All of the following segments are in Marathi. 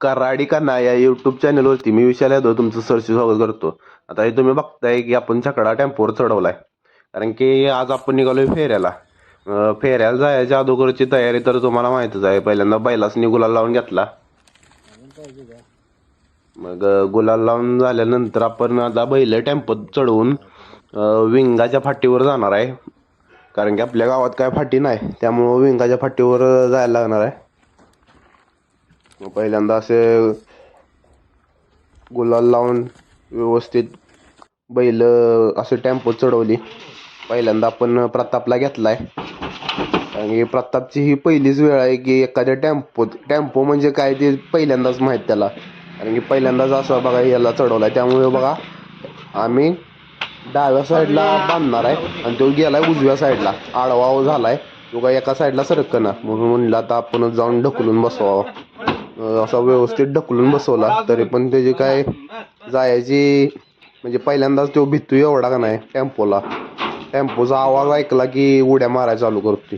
कराडी ना या युट्यूब चॅनलवरती मी विशाल यादव तुमचं सरशी स्वागत करतो. आता हे तुम्ही बघताय की आपण छकडा टेम्पोवर चढवलाय. कारण की आज आपण निघालोय फेऱ्याला. फेऱ्याला जायच्या अगोदरची तयारी तर तुम्हाला माहितच आहे. पहिल्यांदा बैलासनी गुलाल लावून घेतला. मग गुलाल लावून झाल्यानंतर आपण आता बैल टेम्पोत चढवून विंगाच्या फाटीवर जाणार आहे. कारण की आपल्या गावात काय फाटी नाही त्यामुळं विंगाच्या फाटीवर जायला लागणार आहे. पहिल्यांदा असे गुलाल लावून व्यवस्थित बैल असे टेम्पो चढवली. पहिल्यांदा आपण प्रतापला घेतलाय. आणि प्रतापची ही पहिलीच वेळ आहे की एखाद्या टेम्पो टेम्पो म्हणजे काय ते पहिल्यांदाच माहीत त्याला. कारण की पहिल्यांदाच असं बघा याला चढवलाय. त्यामुळे बघा आम्ही डाव्या साईडला बांधणार आहे आणि तो गेलाय उजव्या साईडला. आडवा झालाय. तो काय एका साईडला सरकना. म्हणून म्हणलं आता आपणच जाऊन ढकलून बसवावं. असा व्यवस्थित ढकलून बसवला तरी पण त्याची काय जायची म्हणजे पहिल्यांदाच तो भितू एवढा का नाही टेम्पोला. टेम्पोचा आवाज ऐकला की उड्या मारायला चालू करतो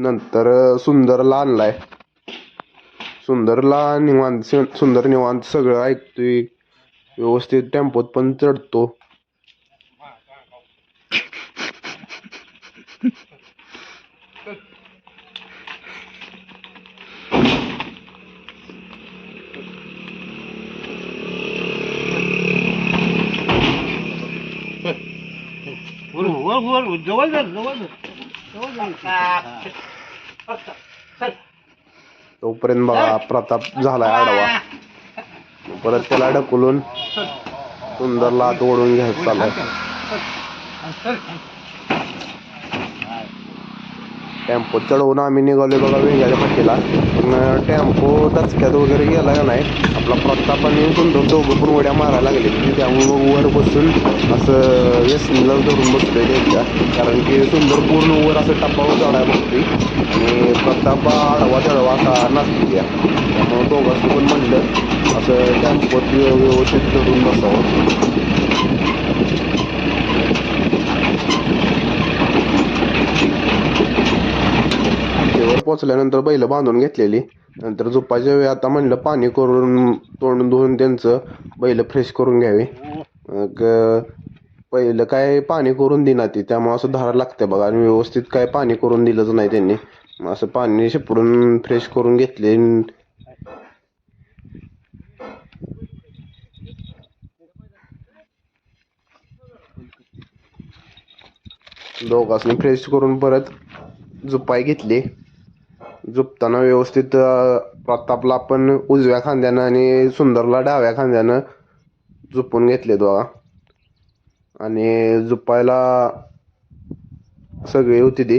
नंतर सुंदरला आणलाय. सुंदरला निवांत सुंदर निवांत सगळं ऐकतोय. व्यवस्थित टेम्पोत पण चढतो. तोपर्यंत बघा प्रताप झालाय आडवा. परत त्याला ढकलून सुंदरला ओढून घ्यायचं चाललाय. टेम्पो चढवून आम्ही निघालोय बघा वेगळ्या फाटीला पण टेम्पो दचक्यात वगैरे गेला का नाही आपला प्रताप आणि सुंदर दोघं पण उड्या मारायला लागले. त्यामुळे मग वर बसून असं व्यसनीला धरून बसतोय त्यांच्या. कारण की सुंदर पूर्ण वर असं टप्पावर चढायला बघतोय. आणि प्रताप आडवा चढवा असा नाचतो त्या त्यामुळे दोघांचं पण म्हणलं असं टेम्पोत व्यवस्थित धरून बसावं फाटीवर पोचल्यानंतर बैल बांधून घेतलेली. नंतर झोपाच्या वेळी आता म्हणलं पाणी करून तोंड धुवून त्यांचं बैल फ्रेश करून घ्यावे. मग पहिलं काय पाणी करून दिना ती त्यामुळे असं धारा लागते बघा. आणि व्यवस्थित काय पाणी करून दिलंच नाही त्यांनी. मग असं पाणी शिपडून फ्रेश करून घेतले. दोघांनी फ्रेश करून परत झुपाय घेतली. झुपताना व्यवस्थित प्रतापला आपण उजव्या खांद्यानं आणि सुंदरला डाव्या खांद्यानं झुपून घेतले दोघा आणि झुपायला सगळी होती ती.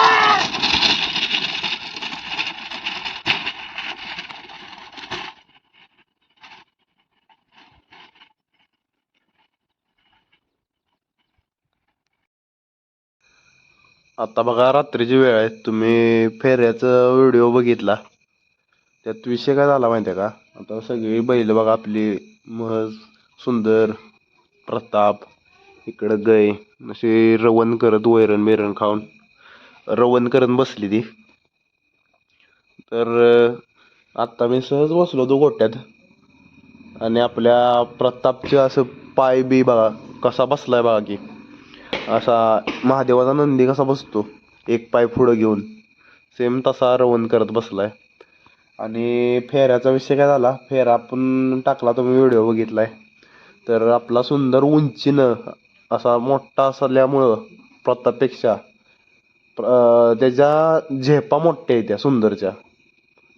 आता बघा रात्रीची वेळ आहे. तुम्ही फेऱ्याचा व्हिडिओ बघितला. त्यात विषय काय झाला माहिती आहे का? आता सगळी बैल बघा आपली महज सुंदर प्रताप इकडं गय अशी रवण करत वैरण बिरण खाऊन रवण करत बसली ती. तर आत्ता मी सहज बसलो होतो गोट्यात. आणि आपल्या प्रतापचे असं पाय बी बघा कसा बसलाय बघा की. असा महादेवाचा नंदी कसा बसतो? एक पाय पुढं घेऊन. सेम तसा रवण करत बसलाय. आणि फेऱ्याचा विषय काय झाला? फेरा आपण टाकला तुम्ही व्हिडिओ बघितलाय. तर आपला सुंदर उंचीनं असा मोठा असल्यामुळं प्रतापपेक्षा प्र- त्याच्या झेपा मोठ्या आहेत त्या सुंदरच्या.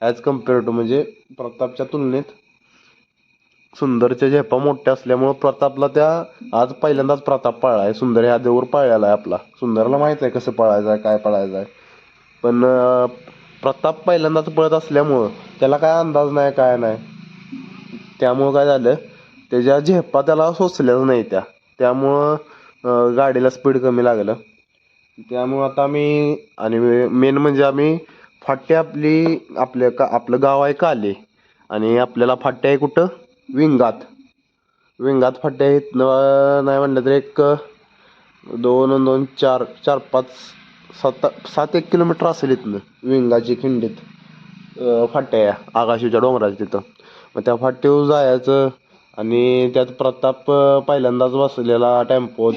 ॲज कंपेअर टू म्हणजे प्रतापच्या तुलनेत सुंदरच्या झेपा मोठ्या असल्यामुळं प्रतापला त्या आज पहिल्यांदाच प्रताप पाळलाय. सुंदर ह्या देऊर पाळलेला आहे आपला. सुंदरला माहीत आहे कसं पळायचं आहे काय पळायचं आहे. पण प्रताप पहिल्यांदाच पळत असल्यामुळं त्याला काय अंदाज नाही काय नाही. त्यामुळं काय झालं त्याच्या झेपा त्याला सोचल्याच नाही त्या. त्यामुळं गाडीला स्पीड कमी लागलं. त्यामुळं आता आम्ही आणि मेन म्हणजे आम्ही फाटी आपली आपल्या का आपलं गाव आहे काले. आणि आपल्याला फाट्या आहे कुठं? विंगात. विंगात फाट्या आहेत. न- नाही म्हणलं तर एक दोन दोन चार चार पाच सात सात एक किलोमीटर असेल इथनं विंगाची खिंडीत फाट्या या आकाशीच्या डोंगराच्या तिथं. मग त्या फाट्यावर जायचं आणि त्यात प्रताप पहिल्यांदाच बसलेला टेम्पोत.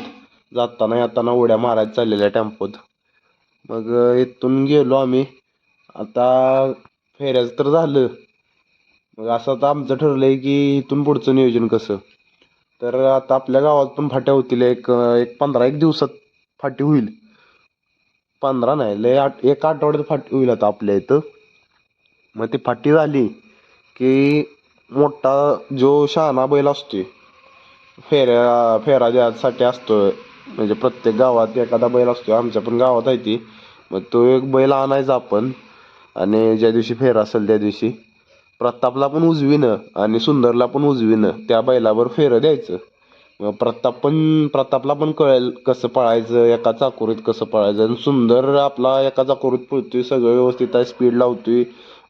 जाताना येताना उड्या मारायला चाललेल्या टेम्पोत. मग इथून गेलो आम्ही. आता फेऱ्याचं तर झालं. मग असं आता आमचं ठरलं आहे की इथून पुढचं नियोजन कसं? तर आता आपल्या गावात पण फाट्या होतील. एक एक पंधरा एक दिवसात फाटी होईल. पंधरा नाही लय आठ एक आठवड्यात फाटी होईल आता आपल्या इथं. मग ती फाटी झाली की मोठा जो शहाणा बैल असतोय फेऱ्या फेरा द्यासाठी असतोय म्हणजे प्रत्येक गावात एखादा बैल असतोय. आमच्या पण गावात आहे ती. मग तो एक बैल आणायचा आपण. आणि ज्या दिवशी फेरा असेल त्या दिवशी. प्रतापला पण उजवीनं आणि सुंदरला पण उजवीनं त्या बैलावर फेरं द्यायचं. मग प्रताप पण प्रतापला पण कळेल कसं पळायचं एका चाकोरीत कसं पळायचं. आणि सुंदर आपला एका चाकोरीत पळतोय सगळं व्यवस्थित आहे स्पीड लावतोय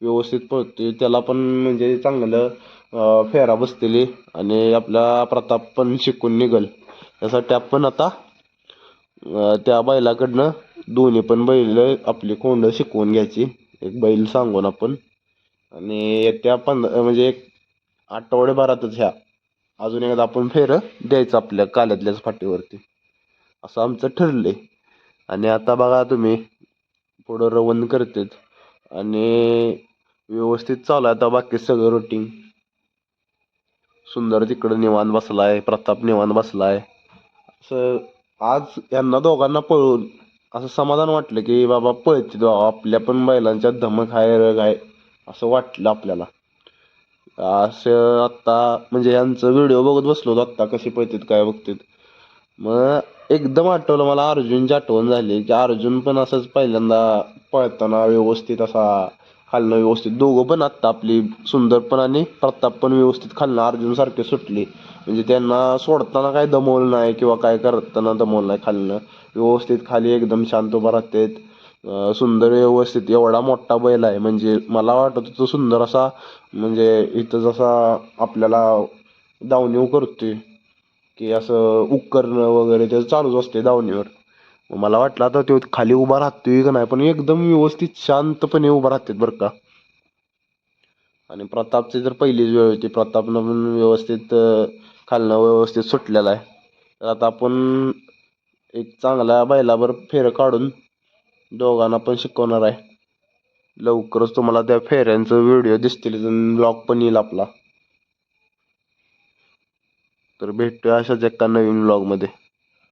व्यवस्थित पळतोय. त्याला पण म्हणजे चांगलं फेरा बसतेली आणि आपला प्रताप पण शिकून निघल. त्यासाठी आपण आता त्या बैलाकडनं दोन्ही पण बैल आपली कोंड शिकवून घ्यायची. एक बैल सांगून आपण. आणि येत्या पंधरा म्हणजे एक आठवड्याभरातच ह्या अजून एकदा आपण फेरं द्यायचं आपल्या काल्यातल्याच फाटीवरती. असं आमचं ठरलंय. आणि आता बघा तुम्ही पुढं रवण करतेत. आणि व्यवस्थित चालू आहे आता बाकी सगळं रुटीन सुंदर तिकडं निवांत बसलाय प्रताप निवांत बसलाय. असं आज यांना दोघांना पळून असं समाधान वाटलं की बाबा पळते बाबा. आपल्या पण बैलांच्या धमक आहे रग आहे असं वाटलं आपल्याला. असं आत्ता म्हणजे यांचं व्हिडिओ बघत बसलो होतो आत्ता कसे पळतात काय बघतात. मग एकदम आठवलं मला अर्जुनची आठवण झाली की अर्जुन पण असंच पहिल्यांदा पळताना व्यवस्थित असा खालनं व्यवस्थित दोघं पण आत्ता आपली सुंदर पण आणि प्रताप पण व्यवस्थित खालनं अर्जुन सारखे सुटले. म्हणजे त्यांना सोडताना काय दमवलं नाही किंवा काय करताना दमवलं नाही खालनं. व्यवस्थित खाली एकदम शांत उभा राहतात. सुंदर व्यवस्थित एवढा मोठा बैल आहे. म्हणजे मला वाटत होतं सुंदर असा म्हणजे इथं जसा आपल्याला धावणीव करतोय की असं उकरणं वगैरे त्याचं चालूच असते धावणीवर मला वाटलं आता तो खाली उभा राहतोय का नाही पण एकदम व्यवस्थित शांतपणे उभा राहतात बरं का. आणि प्रतापची जर पहिलीच वेळ होती. प्रतापनं पण व्यवस्थित खालनं व्यवस्थित सुटलेला आहे. तर आता आपण एक चांगल्या बैलावर फेरं काढून दोघांना पण शिकवणार आहे. लवकरच तुम्हाला त्या फेऱ्यांचं व्हिडिओ दिसतील ब्लॉग पण येईल आपला. तर भेटूया अशाच एका नवीन ब्लॉगमध्ये